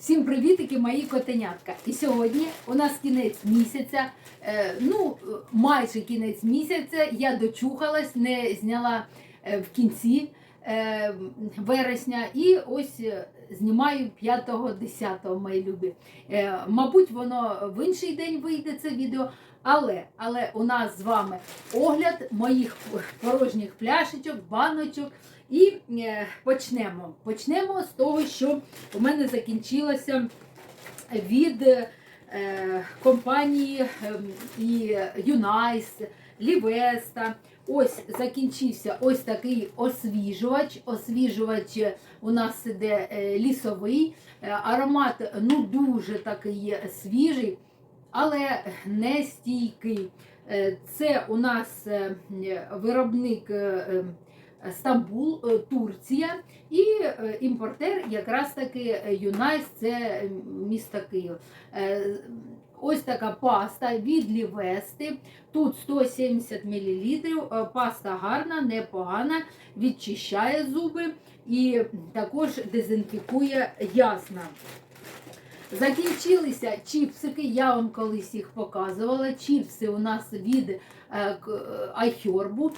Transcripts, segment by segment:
Всім привітики, мої котенятка. І сьогодні у нас кінець місяця. е, ну, майже кінець місяця. Я дочухалась, не зняла е, в кінці е, вересня. І ось знімаю 5-10, мої любі. Мабуть, воно в інший день вийде це відео. Але, але у нас з вами огляд моїх порожніх пляшечок, баночок. І е, почнемо. Почнемо з того, що у мене закінчилося від е, компанії е, Юнайс, Лівеста. Ось закінчився ось такий освіжувач. Освіжувач у нас іде е, лісовий. Аромат ну дуже такий свіжий, але не стійкий. Це у нас виробник. Стамбул, е, Турція, і е, імпортер якраз таки е, Юнайс, це місто Київ. Ось така паста від Лівести. Тут 170 мл. Паста гарна, непогана, відчищає зуби і також дезінфікує ясна. Закінчилися чіпсики, я вам колись їх показувала. Чіпси у нас від iHerb.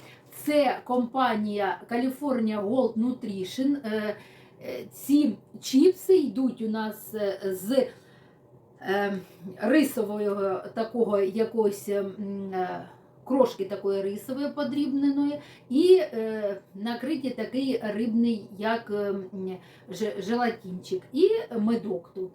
Це компанія California Gold Nutrition. Е, е, Ці чіпси йдуть у нас е, з рисового такого якогось е, крошки такої рисової подрібненої, і накриті такий рибний, як е, м, желатинчик, і медок тут.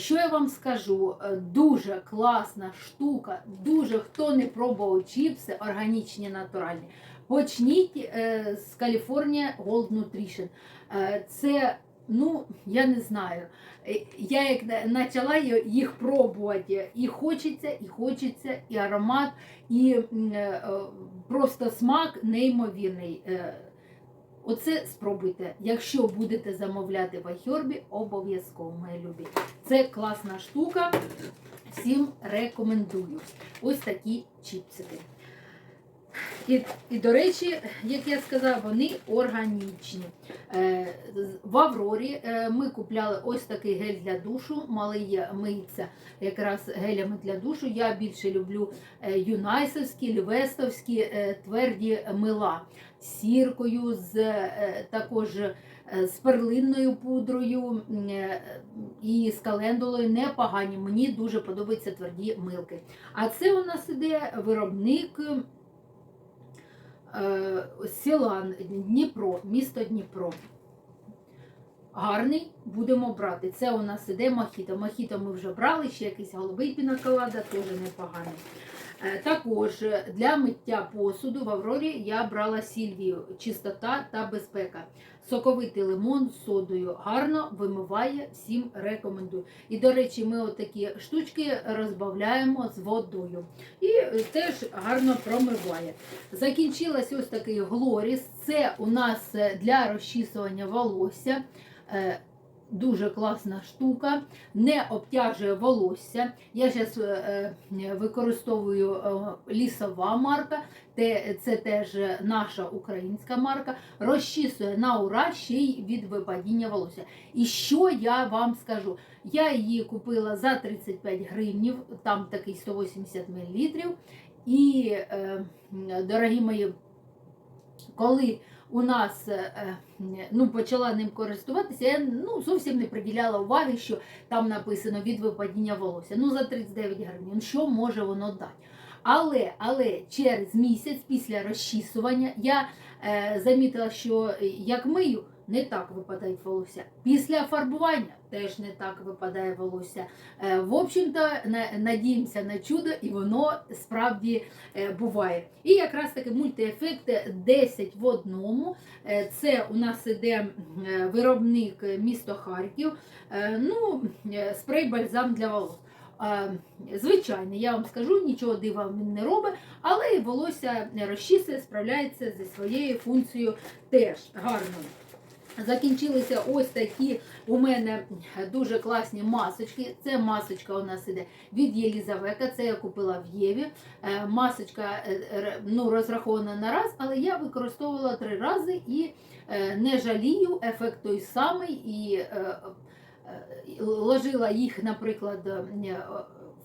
Що я вам скажу? Дуже класна штука, дуже хто не пробував чіпси, органічні, натуральні. Почніть е, з California Gold Nutrition. Е, Це, ну, я не знаю. Е, Я як почала їх пробувати, і хочеться, і хочеться, і аромат, і просто смак неймовірний. Оце спробуйте. Якщо будете замовляти в Айхербі, обов'язково, мої любі. Це класна штука. Всім рекомендую. Ось такі чіпсики. І, і до речі, як я сказала, вони органічні. Е, в Аврорі е, ми купляли ось такий гель для душу. Малий миється якраз гелями для душу. Я більше люблю е, юнайсовські, львестовські е, тверді мила з сіркою, з також з перлинною пудрою і з календулою. Непогані. Мені дуже подобаються тверді милки. А це у нас іде виробник. Е, Дніпро, місто Дніпро. Гарний будемо брати. Це у нас іде мохіто. Мохіто ми вже брали, ще якийсь голубий пінаколада, теж непоганий. Е, Також е, для миття посуду в Аврорі я брала Сільвію, чистота та безпека. Соковитий лимон з содою гарно вимиває, всім рекомендую. І, до речі, ми отакі штучки розбавляємо з водою. І е, теж гарно промиває. Закінчилась ось такий глоріс. Це у нас для розчісування волосся. Е, Дуже класна штука, не обтяжує волосся. Я зараз використовую е, лісова марка, це теж наша українська марка. Розчісує на ура ще й від випадіння волосся. І що я вам скажу? Я її купила за 35 гривнів, там такий 180 мл. І, е, дорогі мої, коли у нас е, е, ну, почала ним користуватися, я ну, зовсім не приділяла уваги, що там написано від випадіння волосся. Ну, за 39 гривень. Що може воно дати? Але, але через місяць після розчісування я е, замітила, що е, як мию, не так випадають волосся. Після фарбування теж не так випадає волосся. Е, в общем-то, надіємося на чудо, і воно справді е, буває. І якраз таки мультиефект 10 в одному. Е, Це у нас іде виробник місто Харків. Ну, спрей бальзам для волос. Звичайно, я вам скажу, нічого дива він не робить, але і волосся розчісує, справляється зі своєю функцією теж гарно. Закінчилися ось такі у мене дуже класні масочки. Це масочка у нас іде від Єлізавека. Це я купила в Єві. Е, Масочка е, ну, розрахована на раз, але я використовувала три рази і е, не жалію, ефект той самий. І ложила їх, наприклад,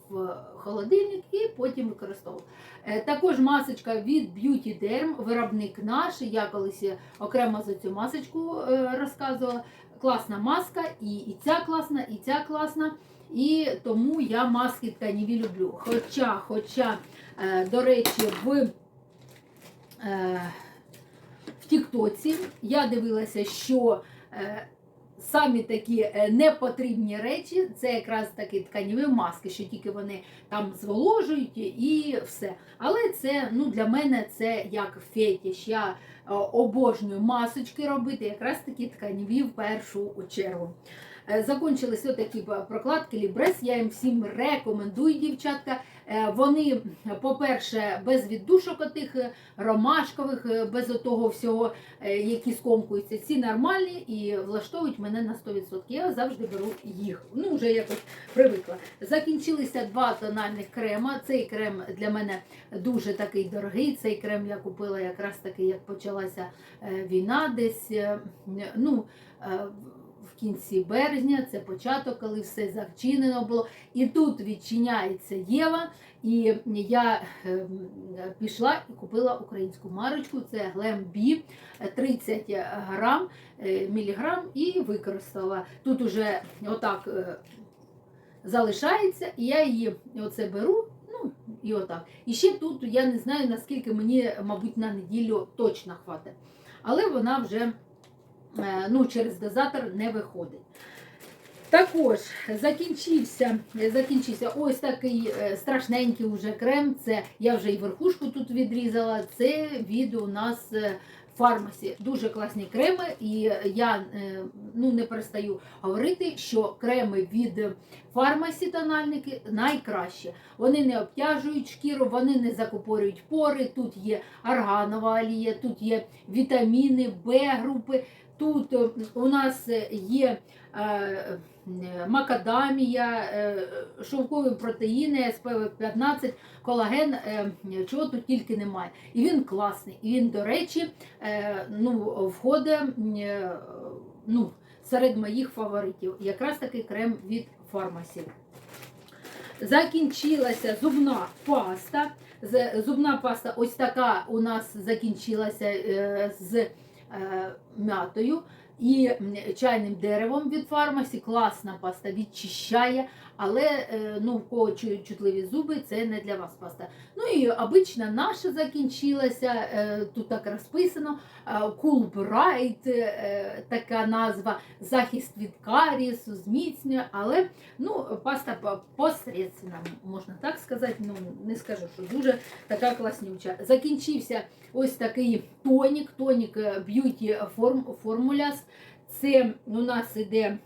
в холодильник і потім використовувала. Е, Також масочка від Beauty Derm, виробник наш. Я колись окремо за цю масочку е, розказувала. Класна маска, і, і ця класна, і ця класна. І тому я маски тканіві люблю. Хоча, хоча, е, до речі, в, в Тіктоці я дивилася, що самі такі е, непотрібні речі це якраз такі тканіві маски, що тільки вони там зволожують і все. Але це ну, для мене це як фетіш. Я е, обожнюю масочки робити, якраз такі тканіві в першу чергу. Е, Закончились отакі прокладки Лібрес. Я їм всім рекомендую, дівчатка. Е, Вони, по-перше, без віддушок отих е, ромашкових, без отого всього, які скомкуються. Ці нормальні і влаштовують мене на 100%. Я завжди беру їх. Ну, вже якось привикла. Закінчилися два тональних крема. Цей крем для мене дуже такий дорогий. Цей крем я купила якраз таки, як почалася війна, десь ну, в кінці березня, це початок, коли все зачинено було. І тут відчиняється Єва. І я е, пішла і купила українську марочку. Це Глем Бі 30 грам, е, міліграм і використала. Тут уже отак е, залишається, і я її оце беру. Ну, і отак. І ще тут я не знаю, наскільки мені, мабуть, на неділю точно хватить. Але вона вже ну, через дозатор не виходить. Також закінчився, закінчився ось такий е, страшненький уже крем. Це я вже і верхушку тут відрізала. Це від у нас е, фармасі. Дуже класні креми, і я е, ну, не перестаю говорити, що креми від фармасі тональники найкращі. Вони не обтяжують шкіру, вони не закупорюють пори. Тут є арганова олія, тут є вітаміни, Б групи. Тут е, у нас є е, макадамія, е, шовкові протеїни, СПВ 15, колаген, чого тут тільки немає. І він класний. І він, до речі, ну, входить ну, серед моїх фаворитів. Якраз такий крем від фармасі. Закінчилася зубна паста. Зубна паста ось така у нас закінчилася з м'ятою і чайним деревом від фармасі. Класна паста відчищає, але е, ну, в кого чутливі зуби, це не для вас паста. Ну і обична наша закінчилася. е, Тут так розписано. Bright, е, така назва, захист від карісу, зміцнює, але ну, паста по- посередственна, можна так сказати. Ну, не скажу, що дуже така класнюча. Закінчився ось такий тонік, тонік Form, Formulas. Це у нас іде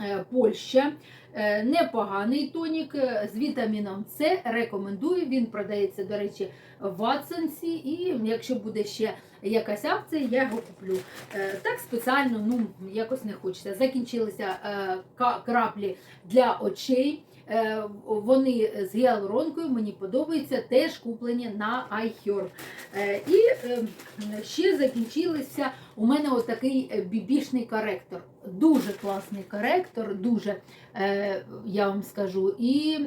е, Польща. Е, Непоганий тонік е, з вітаміном С. Рекомендую. Він продається, до речі, в Ватсонсі. І якщо буде ще якась акція, я його куплю. Так спеціально ну, якось не хочеться. Закінчилися краплі для очей. Е, Вони з гіалуронкою, мені подобаються, теж куплені на iHerb. Е, І е, ще закінчилися у мене отакий бібішний коректор. Дуже класний коректор, дуже я вам скажу. І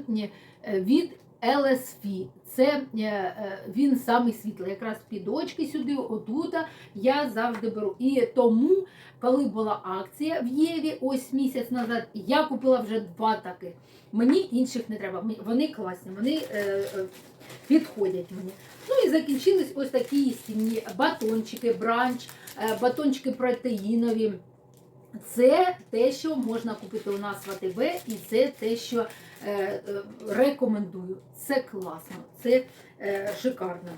від LSV. Це е, е, він самий світлий, якраз під очки сюди, отута я завжди беру. І тому, коли була акція в Єві ось місяць назад, я купила вже два таких. Мені інших не треба. Вони класні, вони е, підходять мені. Ну і закінчились ось такі їстівні батончики, бранч, батончики протеїнові. Це те, що можна купити у нас в АТБ, і це те, що рекомендую. Це класно, це е, шикарно.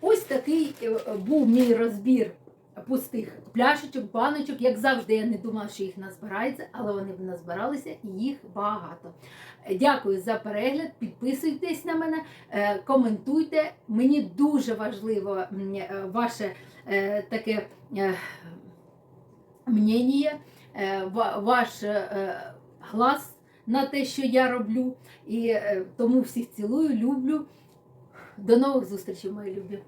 Ось такий е, був мій розбір пустих пляшечок, баночок. Як завжди, я не думала, що їх назбирається, але вони нас і їх багато. Е, Дякую за перегляд. Підписуйтесь на мене, е, коментуйте. Мені дуже важливо е, ваше е, таке е, мнення, е, ваш е, глас на те, що я роблю. І е, тому всіх цілую, люблю. До нових зустрічей, мої любі.